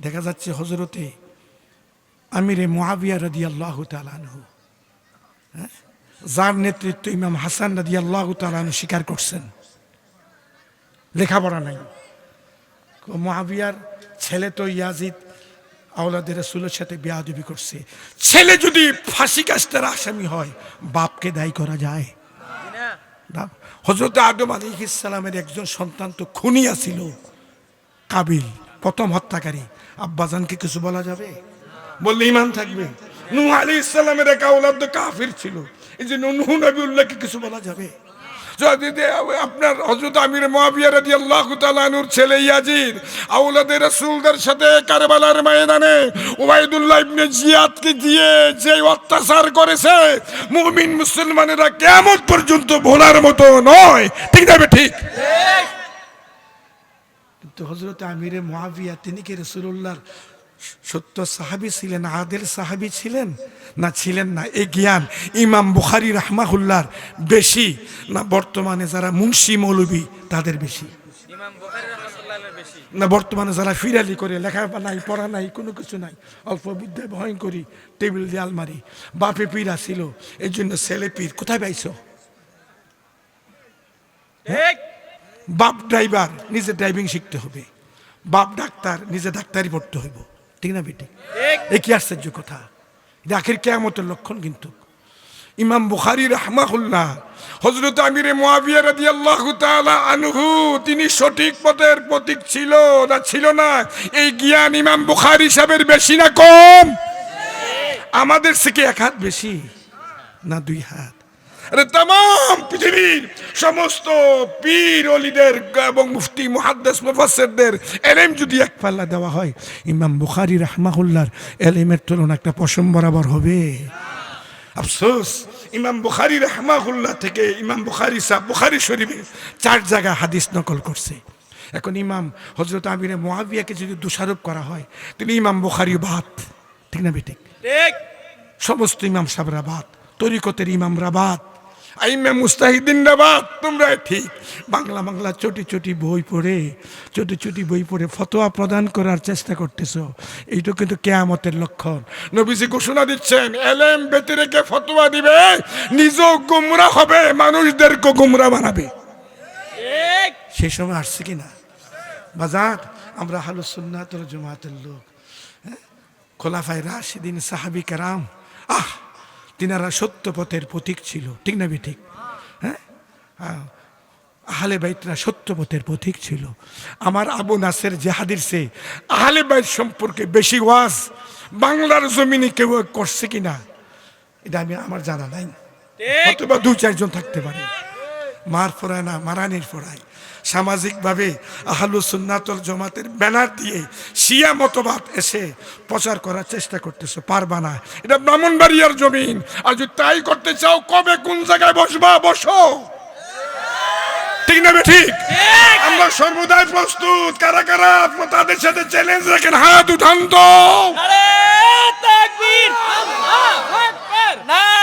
দেখা যাচ্ছে হজরতে আমিরে মহাবিয়া রাদি আল্লাহ হ্যাঁ? যার নেতৃত্ব ইমাম হাসান রাদি আল্লাহ স্বীকার করছেন। লেখাপড়া নাই। মহাবিয়ার ছেলে তো ইয়াজিদ আওলাদের রসুলের সাথে বিয়াদবি করছে। ছেলে যদি ফাঁসি কাজটার আসামি হয়, বাপকে দায়ী করা যায়। হজরত আদম আলী ইসলামের একজন সন্তান তো খুনিয়া ছিল, কাবিল। প্রথম হত্যাকারী। আব্বাজানকে কিছু বলা যাবে? বললে ইমান থাকবে। নূহ আলী ইসলামের এক আওলাদ কাফির ছিল। এই যে নূহ নবী উল্লাহকে কিছু বলা যাবে? যদি আপনার হজরত আমির মহাবিয়া রাজি আল্লাহ তালানুর ছেলে ইয়াজিদ আউলাদের রসুলদের সাথে কারবালার ময়দানে ওবায়দুল্লাহ ইবনে জিয়াদকে দিয়ে যে অত্যাচার করেছে, মুমিন মুসলমানেরা কেমন পর্যন্ত ভোলার মতো নয়। ঠিক যাবে ঠিক? কিন্তু হজরত আমিরে মহাবিয়া তিনি কি রসুল্লাহর সত্য সাহাবি ছিলেন আদেল সাহাবি ছিলেন? না ছিলেন না? এই জ্ঞান ইমাম বুখারি রাহমাহুল্লার বেশি না বর্তমানে যারা মুন্সি মৌলবী তাদের বেশি? না বর্তমানে যারা ফিরালি করে লেখা নাই পড়া নাই কোনো কিছু নাই অল্প বিদ্যায় ভয়ঙ্করী টেবিল দিয়ে আলমারি। বাপে পীরা ছিল এই জন্য ছেলে পীর কোথায় পাইছো ঠিক বাপ ড্রাইভার নিজে ড্রাইভিং শিখতে হবে। বাপ ডাক্তার নিজে ডাক্তারি পড়তে হইব। ঠিক না বেটি? এ কি আশ্চর্য কথা। এটা আখির কেয়ামতের লক্ষণ কিন্তু। ইমাম বুখারি রহমাহুল্লাহ হজরত আমিরে মুয়াবিয়া রাদিয়াল্লাহু তাআলা আনহু তিনি সঠিক পথের প্রতীক ছিল না ছিল না? এই জ্ঞান ইমাম বুখারি সাহেবের বেশি না কম? আমাদের থেকে এক হাত বেশি না দুই হাত? আরে তাম পৃথিবীর সমস্ত পীর অলিদের এবং মুফতি মুহাদ্দেস মুফাসসিরদের এলেম যদি এক পাল্লা দেওয়া হয় ইমাম বুখারী রাহমাহুল্লাহর এলেমের তুলনা একটা পশম বরাবর হবে। আফসোস ইমাম বুখারী রাহমাহুল্লাহ থেকে ইমাম বুখারী সাহ বুখারী শরীফে চার জায়গায় হাদিস নকল করছে। এখন ইমাম হজরত আমিরে মুয়াবিয়াকে যদি দোষারোপ করা হয় তিনি ইমাম বুখারী বাদ। ঠিক না বেঠিক? ঠিক। সমস্ত ইমাম সাবরা বাদ তরিকতের ইমামরা বাদ। আইমে মুস্তাহিদিন বাদ তোমরা ঠিক। বাংলা বাংলা চটি চটি বই পড়ে চটি চটি বই পড়ে ফতোয়া প্রদান করার চেষ্টা করতেছ। এইটা কিন্তু কেয়ামতের লক্ষণ। নবীজি ঘোষণা দিচ্ছেন এলেম বেতে রেখে ফতোয়া দিবে নিজেও গুমরা হবে মানুষদেরকে গুমরা বানাবে। ঠিক। সেই সময় আসছে কি না? বাজার আমরা হালুসুন্নাতর জমাতের লোক হ্যাঁ? খোলাফায় রাশিদিন সাহাবি কারাম আহ! তিনারা সত্য পথের প্রতীক ছিল ঠিক না ঠিক হ্যাঁ? আহ, আহলে বাইতরা সত্য পথের প্রতীক ছিল। আমার আবু নাসের জেহাদির সে আহলে বাইত সম্পর্কে বেশি ওয়াজ বাংলার জমিনে কেউ করছে কিনা এটা আমি আমার জানা নাই। অথবা দু চারজন থাকতে পারে। মার ফোড়ায় না মারানির ফোড়ায়। সামাজিকভাবে আহলু সুন্নাতল জমাতের ব্যানার দিয়ে শিয়া মতবাদ এসে প্রচার করার চেষ্টা করতেছে পারবা না। এটা ব্রাহ্মণবাড়িয়ার জমিন। আর যদি তাই করতে চাও কবে কোন জায়গায় বসবা বসো। ঠিক না ঠিক। আমরা সর্বদাই প্রস্তুত। কারা কারা তাদের সাথে চ্যালেঞ্জ রাখেন হাত উঠান তো। না